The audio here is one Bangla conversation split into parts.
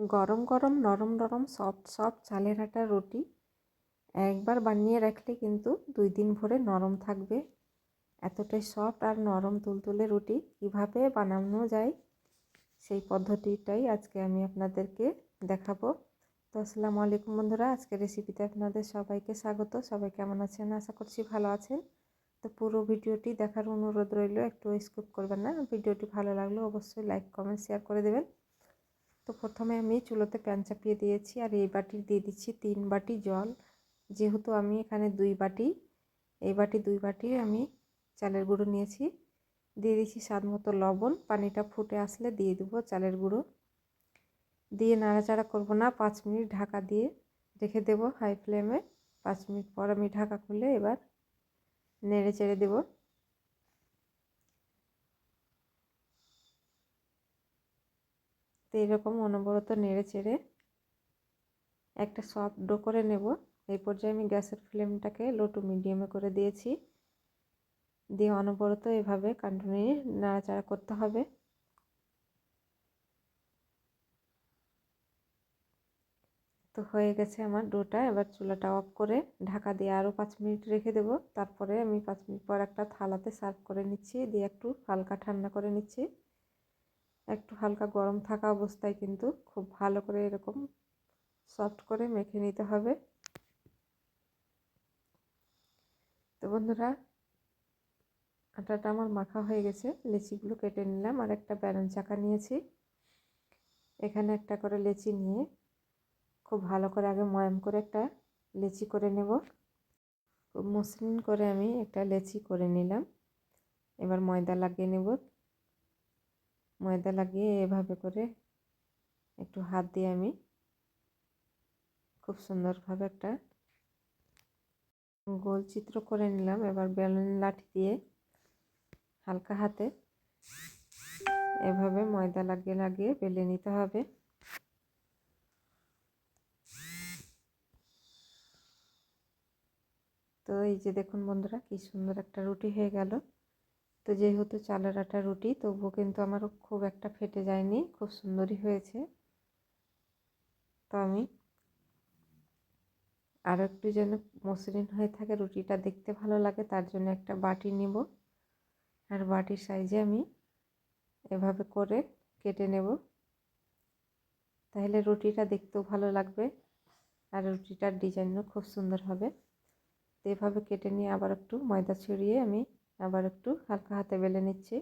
গরম গরম, নরম নরম সফট সফট চালের আটার রুটি একবার বানিয়ে রাখলে কিন্তু দুই দিন ভরে নরম থাকবে। এতটাই সফট আর নরম তুলতুলে রুটি কীভাবে বানানো যায় সেই পদ্ধতিটাই আজকে আমি আপনাদেরকে দেখাবো। তো আসসালামু আলাইকুম বন্ধুরা আজকে রেসিপিতে আপনাদের সবাইকে স্বাগত। সবাই কেমন আছেন? আশা করছি ভালো আছেন। তো পুরো ভিডিওটি দেখার অনুরোধ রইল, একটু স্কিপ করবেন না। ভিডিওটি ভালো লাগলে অবশ্যই লাইক কমেন্ট শেয়ার করে দেবেন। তো প্রথমে আমি চুলোতে প্যান চাপিয়ে দিয়েছি আর এই বাটি দিয়ে দিচ্ছি তিন বাটি জল। যেহেতু আমি এখানে দুই বাটি, এই বাটি দুই বাটি আমি চালের গুঁড়ো নিয়েছি। দিয়ে দিচ্ছি স্বাদ মতো লবণ, পানিটা ফুটে আসলে দিয়ে দেবো চালের গুঁড়ো। দিয়ে নাড়াচাড়া করব না, পাঁচ মিনিট ঢাকা দিয়ে রেখে দেব হাই ফ্লেমে। পাঁচ মিনিট পর আমি ঢাকা খুলে এবার নেড়ে চেড়ে দেবো। তো এরকম অনবরত নেড়ে চেড়ে একটা সফট ডো করে নেব। এই পর্যায়ে আমি গ্যাসের ফ্লেমটাকে লো টু মিডিয়ামে করে দিয়েছি। দিয়ে অনবরত এভাবে কন্টিনিউ নাড়াচাড়া করতে হবে। তো হয়ে গেছে আমার ডোটা। এবার চুলাটা অফ করে ঢাকা দিয়ে আরও পাঁচ মিনিট রেখে দেব। তারপরে আমি পাঁচ মিনিট পর একটা থালাতে সার্ভ করে নিচ্ছি। দিয়ে একটু হালকা ঠান্ডা করে নিচ্ছি। একটু হালকা গরম থাকা অবস্থায় কিন্তু খুব ভালো করে এরকম সফট করে মেখে নিতে হবে। তো বন্ধুরা, আটাটা আমার মাখা হয়ে গেছে, লেচিগুলো কেটে নিলাম আর একটা ব্যালন চাকা নিয়েছি। এখানে একটা করে লেচি নিয়ে খুব ভালো করে আগে ময়াম করে একটা লেচি করে নেব। খুব মসৃণ করে আমি একটা লেচি করে নিলাম। এবার ময়দা লাগিয়ে নেব। ময়দা লাগিয়ে এভাবে করে একটু হাত দিয়ে আমি খুব সুন্দরভাবে একটা গোল চিত্র করে নিলাম। এবার বেলুন লাঠি দিয়ে হালকা হাতে এভাবে ময়দা লাগিয়ে লাগিয়ে বেলে নিতে হবে। তো এই যে দেখুন বন্ধুরা, কি সুন্দর একটা রুটি হয়ে গেল। তো যেহেতু চালের আটা রুটি, তবুও কিন্তু আমার খুব একটা ফেটে যায়নি, খুব সুন্দরই হয়েছে। তো আমি আর একটু যেন মসৃণ হয়ে থাকে রুটিটা দেখতে ভালো লাগে, তার জন্য একটা বাটি নিব। আর বাটির সাইজে আমি এভাবে করে কেটে নেব। তাহলে রুটিটা দেখতেও ভালো লাগবে আর রুটিটার ডিজাইনও খুব সুন্দর হবে। তো এভাবে কেটে নিয়ে আবার একটু ময়দা ছড়িয়ে আমি আবার একটু হালকা হাতে বেলে নিচ্ছি।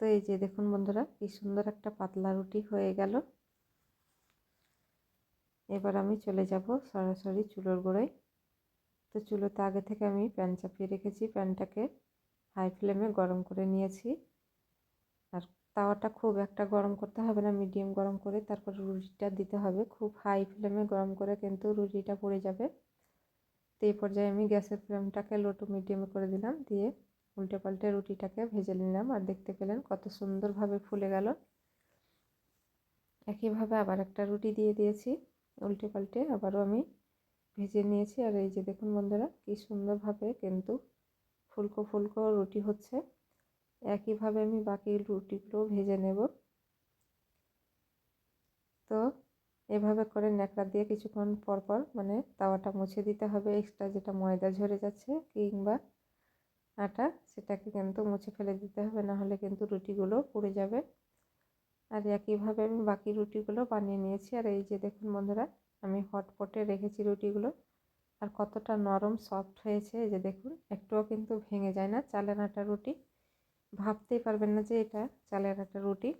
তো এই যে দেখুন বন্ধুরা, কি সুন্দর একটা পাতলা রুটি হয়ে গেল। এবার আমি চলে যাব সরাসরি চুলোর গোড়ায়। তো চুলোতে আগে থেকে আমি প্যান চাপিয়ে রেখেছি, প্যানটাকে হাই ফ্লেমে গরম করে নিয়েছি। তাওয়াটা খুব একটা গরম করতে হবে না, মিডিয়াম গরম করে তারপর রুটিটা দিতে হবে। খুব হাই ফ্লেমে গরম করে কিন্তু রুটিটা পড়ে যাবে। তো এই পর্যায়ে আমি গ্যাসের ফ্লেমটাকে লো টু মিডিয়ামে করে দিলাম, দিয়ে উল্টে পাল্টে রুটিটাকে ভেজে নিলাম আর দেখতে পেলেন কত সুন্দরভাবে ফুলে গেল। একইভাবে আবার একটা রুটি দিয়ে দিয়েছি উল্টে পাল্টে আবারও আমি ভেজে নিয়েছি। আর এই যে দেখুন বন্ধুরা, কী সুন্দরভাবে কিন্তু ফুলকো ফুলকো রুটি হচ্ছে। একইভাবে আমি বাকি রুটিগুলো ভেজে নেব। তো এভাবে করে ন্যাকড়া দিয়ে কিছুক্ষণ পর পর মানে তাওয়াটা মুছে দিতে হবে এক্সট্রা যেটা ময়দা ঝরে যাচ্ছে কিংবা আটা, সেটাকে কিন্তু মুছে ফেলে দিতে হবে না হলে কিন্তু রুটিগুলো পুড়ে যাবে। আর একইভাবে আমি বাকি রুটিগুলো বানিয়ে নিয়েছি। আর এই যে দেখুন বন্ধুরা, আমি হটপটে রেখেছি রুটিগুলো। আর কতটা নরম সফট হয়েছে, এই যে দেখুন, একটুও কিন্তু ভেঙে যায় না চালের আটা রুটি। ভাবতেই পারবেন না যে এটা চালের একটা রুটি।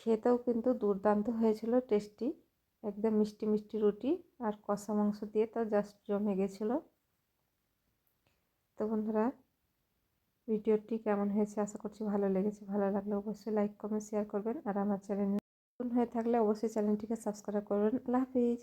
খেতেও কিন্তু দুর্দান্ত হয়েছিল টেস্টি একদম মিষ্টি মিষ্টি রুটি আর কষা মাংস দিয়ে তো জাস্ট জমে গেছিল। তো বন্ধুরা, ভিডিওটি কেমন হয়েছে আশা করছি ভালো লেগেছে। ভালো লাগলে অবশ্যই লাইক কমেন্ট শেয়ার করবেন। আর আমার চ্যানেল নতুন হয়ে থাকলে অবশ্যই চ্যানেলটিকে সাবস্ক্রাইব করবেন। আল্লাহ হাফিজ।